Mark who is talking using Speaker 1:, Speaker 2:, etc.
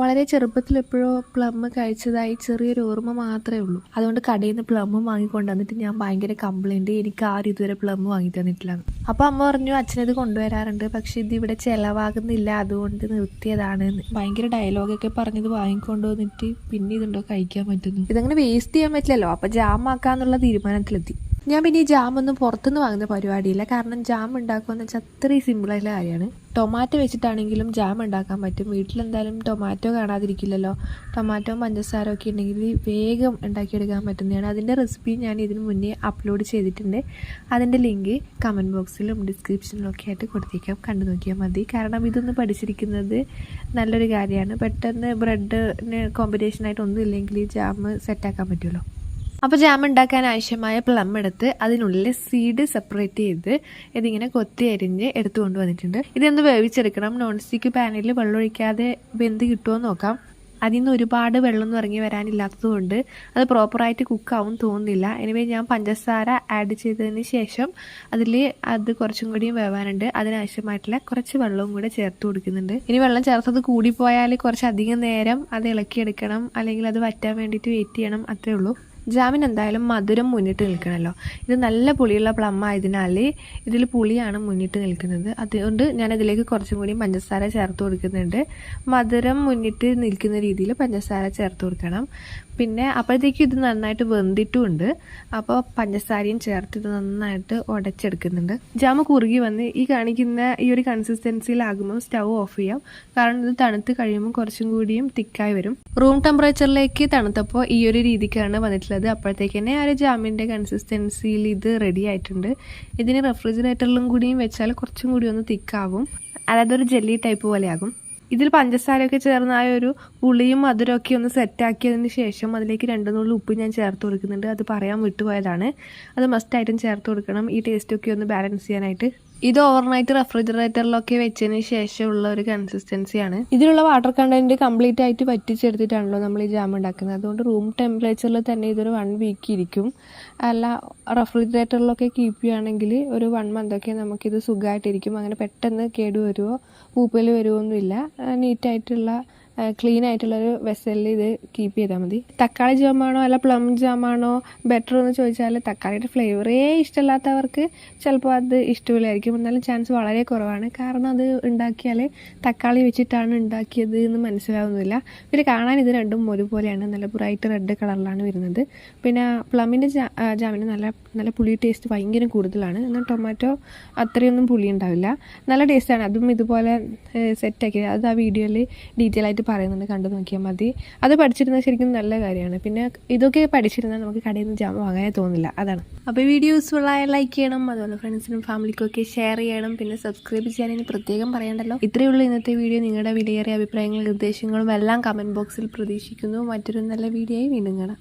Speaker 1: വളരെ ചെറുപ്പത്തിൽ എപ്പോഴോ പ്ലം കഴിച്ചതായി ചെറിയൊരു ഓർമ്മ മാത്രമേ ഉള്ളൂ. അതുകൊണ്ട് കടയിൽ നിന്ന് പ്ലം വാങ്ങിക്കൊണ്ട് വന്നിട്ട് ഞാൻ ഭയങ്കര കംപ്ലൈന്റ് എനിക്ക് ആരും ഇതുവരെ പ്ലം വാങ്ങി തന്നിട്ടില്ല അപ്പോൾ അമ്മ പറഞ്ഞു അച്ഛനത് കൊണ്ടുവരാറുണ്ട്. പക്ഷേ ഇത് ഇവിടെ ചിലവാകുന്നില്ല. അതുകൊണ്ട് നിർത്തിയതാണ്. ഭയങ്കര ഡയലോഗൊക്കെ പറഞ്ഞത് വാങ്ങിക്കൊണ്ട് വന്നിട്ട് പിന്നെ ഇതുണ്ടോ കഴിക്കാൻ പറ്റുന്നു? ഇതങ്ങനെ വേസ്റ്റ് ചെയ്യാൻ പറ്റില്ലല്ലോ. അപ്പോൾ ജാമാക്കാന്നുള്ള തീരുമാനത്തിലെത്തി. ഞാൻ പിന്നെ ഈ ജാമൊന്നും പുറത്തുനിന്ന് വാങ്ങുന്ന പരിപാടിയില്ല. കാരണം ജാം ഉണ്ടാക്കുമെന്ന് വെച്ചാൽ അത്രയും സിമ്പിളായിട്ടുള്ള കാര്യമാണ്. ടൊമാറ്റോ വെച്ചിട്ടാണെങ്കിലും ജാം ഉണ്ടാക്കാൻ പറ്റും. വീട്ടിലെന്തായാലും ടൊമാറ്റോ കാണാതിരിക്കില്ലല്ലോ. ടൊമാറ്റോ പഞ്ചസാര ഒക്കെ ഉണ്ടെങ്കിൽ വേഗം ഉണ്ടാക്കിയെടുക്കാൻ പറ്റുന്നതാണ്. അതിന്റെ റെസിപ്പി ഞാൻ ഇതിന് മുന്നേ അപ്ലോഡ് ചെയ്തിട്ടുണ്ട്. അതിന്റെ ലിങ്ക് കമന്റ് ബോക്സിലും ഡിസ്ക്രിപ്ഷനിലും ഒക്കെ ആയിട്ട് കൊടുത്തേക്കാം. കണ്ടു നോക്കിയാൽ മതി. കാരണം ഇതൊന്ന് പഠിച്ചിരിക്കുന്നത് നല്ലൊരു കാര്യമാണ്. പെട്ടെന്ന് ബ്രെഡിന് കോമ്പിനേഷനായിട്ട് ഒന്നും ഇല്ലെങ്കിൽ ജാം സെറ്റാക്കാൻ പറ്റുമല്ലോ. അപ്പോൾ ജാം ഉണ്ടാക്കാൻ ആവശ്യമായ പ്ലം എടുത്ത് അതിനുള്ളിലെ സീഡ് സെപ്പറേറ്റ് ചെയ്ത് ഇതിങ്ങനെ കൊത്തി അരിഞ്ഞ് എടുത്തു കൊണ്ടുവന്നിട്ടുണ്ട്. ഇതൊന്ന് വേവിച്ചെടുക്കണം? നോൺ സ്റ്റിക്ക് പാനിൽ വെള്ളം ഒഴിക്കാതെ വെന്ത് കിട്ടുമോ നോക്കാം. അതിൽ നിന്ന് ഒരുപാട് വെള്ളം ഇറങ്ങി വരാനില്ലാത്തതുകൊണ്ട് അത് പ്രോപ്പറായിട്ട് കുക്കാവും തോന്നുന്നില്ല. എനിവേ ഞാൻ പഞ്ചസാര ആഡ് ചെയ്തതിന് ശേഷം അതിൽ അത് കുറച്ചും കൂടിയും വേവാനുണ്ട്. അതിനാവശ്യമായിട്ടുള്ള കുറച്ച് വെള്ളവും കൂടെ ചേർത്ത് കൊടുക്കുന്നുണ്ട്. ഇനി വെള്ളം ചേർത്തത് കൂടിപ്പോയാൽ കുറച്ചധികം നേരം അത് ഇളക്കിയെടുക്കണം. അല്ലെങ്കിൽ അത് വറ്റാൻ വേണ്ടിയിട്ട് വെയിറ്റ് ചെയ്യണം. അത്രേ ഉള്ളൂ. ജാമിന് എന്തായാലും മധുരം മുന്നിട്ട് നിൽക്കണമല്ലോ ഇത് നല്ല പുളിയുള്ള പ്ലം ആയതിനാൽ ഇതിൽ പുളിയാണ് മുന്നിട്ട് നിൽക്കുന്നത്. അതുകൊണ്ട് ഞാൻ ഇതിലേക്ക് കുറച്ചും കൂടി പഞ്ചസാര ചേർത്ത് കൊടുക്കുന്നുണ്ട്. മധുരം മുന്നിട്ട് നിൽക്കുന്ന രീതിയിൽ പഞ്ചസാര ചേർത്ത് കൊടുക്കണം. പിന്നെ അപ്പോഴത്തേക്കും ഇത് നന്നായിട്ട് വെന്തിട്ടുമുണ്ട്. അപ്പോൾ പഞ്ചസാരയും ചേർത്ത് ഇത് നന്നായിട്ട് ഉടച്ചെടുക്കുന്നുണ്ട്. ജാമ് കുറുകി വന്ന് ഈ കാണിക്കുന്ന ഈ ഒരു കൺസിസ്റ്റൻസിയിലാകുമ്പോൾ സ്റ്റൗ ഓഫ് ചെയ്യാം. കാരണം ഇത് തണുത്ത് കഴിയുമ്പോൾ കുറച്ചും കൂടിയും തിക്കായി വരും. റൂം ടെമ്പറേച്ചറിലേക്ക് തണുത്തപ്പോൾ ഈ ഒരു രീതിക്കാണ് വന്നിട്ടുള്ളത്. അപ്പോഴത്തേക്ക് തന്നെ ആ ഒരു ജാമിന്റെ കൺസിസ്റ്റൻസിയിൽ ഇത് റെഡി ആയിട്ടുണ്ട്. ഇതിന് റെഫ്രിജറേറ്ററിലും കൂടിയും വെച്ചാൽ കുറച്ചും കൂടി ഒന്ന് തിക്കാവും. അതായത് ഒരു ജെല്ലി ടൈപ്പ് പോലെയാകും. ഇതിൽ പഞ്ചസാരയൊക്കെ ചേർന്ന് ആ ഒരു പുളിയും മധുരമൊക്കെ ഒന്ന് സെറ്റാക്കിയതിന് ശേഷം അതിലേക്ക് രണ്ട് നുള്ളി ഉപ്പ് ഞാൻ ചേർത്ത് കൊടുക്കുന്നുണ്ട്. അത് പറയാൻ വിട്ടുപോയതാണ്. അത് മസ്റ്റായിട്ടും ചേർത്ത് കൊടുക്കണം. ഈ ടേസ്റ്റൊക്കെ ഒന്ന് ബാലൻസ് ചെയ്യാനായിട്ട്. ഇത് ഓവർനൈറ്റ് റെഫ്രിജറേറ്ററിലൊക്കെ വെച്ചതിന് ശേഷമുള്ള ഒരു കൺസിസ്റ്റൻസിയാണ് ഇതിലുള്ള വാട്ടർ കണ്ടന്റ് കംപ്ലീറ്റ് ആയിട്ട് വറ്റിച്ചെടുത്തിട്ടാണല്ലോ നമ്മൾ ഈ ജാം ഉണ്ടാക്കുന്നത്. അതുകൊണ്ട് റൂം ടെമ്പറേച്ചറിൽ തന്നെ ഇതൊരു വൺ വീക്ക് ഇരിക്കും. അല്ല റെഫ്രിജറേറ്ററിലൊക്കെ കീപ്പ് ചെയ്യുകയാണെങ്കിൽ ഒരു വൺ മന്തൊക്കെ നമുക്കിത് സുഖമായിട്ടിരിക്കും അങ്ങനെ പെട്ടെന്ന് കേടുവരുവോ പൂപ്പൽ വരുമോ ഒന്നുമില്ല. നീറ്റായിട്ടുള്ള ക്ലീൻ ആയിട്ടുള്ളൊരു വെസലിൽ ഇത് കീപ്പ് ചെയ്താൽ മതി. തക്കാളി ജാമാണോ അല്ല പ്ലം ജാമാണോ ബെറ്റർ എന്ന് ചോദിച്ചാൽ തക്കാളിയുടെ ഫ്ലേവറേ ഇഷ്ടമില്ലാത്തവർക്ക് ചിലപ്പോൾ അത് ഇഷ്ടമില്ലായിരിക്കും. എന്നാലും ചാൻസ് വളരെ കുറവാണ്. കാരണം അത് ഉണ്ടാക്കിയാൽ തക്കാളി വെച്ചിട്ടാണ് ഉണ്ടാക്കിയത് എന്ന് മനസ്സിലാവുന്നില്ല. പിന്നെ കാണാൻ ഇത് രണ്ടും ഒരുപോലെയാണ്. നല്ല ബ്രൈറ്റ് റെഡ് കളറിലാണ് വരുന്നത്. പിന്നെ പ്ലമ്മിന്റെ ജാമിന് നല്ല നല്ല പുളി ടേസ്റ്റ് ഭയങ്കര കൂടുതലാണ്. എന്നാൽ ടൊമാറ്റോ അത്രയൊന്നും പുളി ഉണ്ടാവില്ല നല്ല ടേസ്റ്റാണ് അതും ഇതുപോലെ സെറ്റാക്കി അത് ആ വീഡിയോയിൽ ഡീറ്റെയിൽ ആയിട്ട് പറയുന്നുണ്ട് കണ്ടു നോക്കിയാൽ മതി. അത് പഠിച്ചിരുന്നത് ശരിക്കും നല്ല കാര്യമാണ്. പിന്നെ ഇതൊക്കെ പഠിച്ചിരുന്നാൽ നമുക്ക് കടയിൽ നിന്ന് ജാമ വാങ്ങാനേ തോന്നില്ല. അതാണ്. അപ്പോൾ വീഡിയോ യൂസ്ഫുൾ ആയ ലൈക്ക് ചെയ്യണം അതുപോലെ ഫ്രണ്ട്സിനും ഫാമിലിക്കും ഒക്കെ ഷെയർ ചെയ്യണം പിന്നെ സബ്സ്ക്രൈബ് ചെയ്യാൻ ഇനി പ്രത്യേകം പറയണ്ടല്ലോ. ഇത്രയേ ഉള്ളൂ ഇന്നത്തെ വീഡിയോ നിങ്ങളുടെ വിലയേറിയ അഭിപ്രായങ്ങളും നിർദ്ദേശങ്ങളും എല്ലാം കമന്റ് ബോക്സിൽ പ്രതീക്ഷിക്കുന്നു. മറ്റൊരു നല്ല വീഡിയോയും വീണ്ടും കാണാം.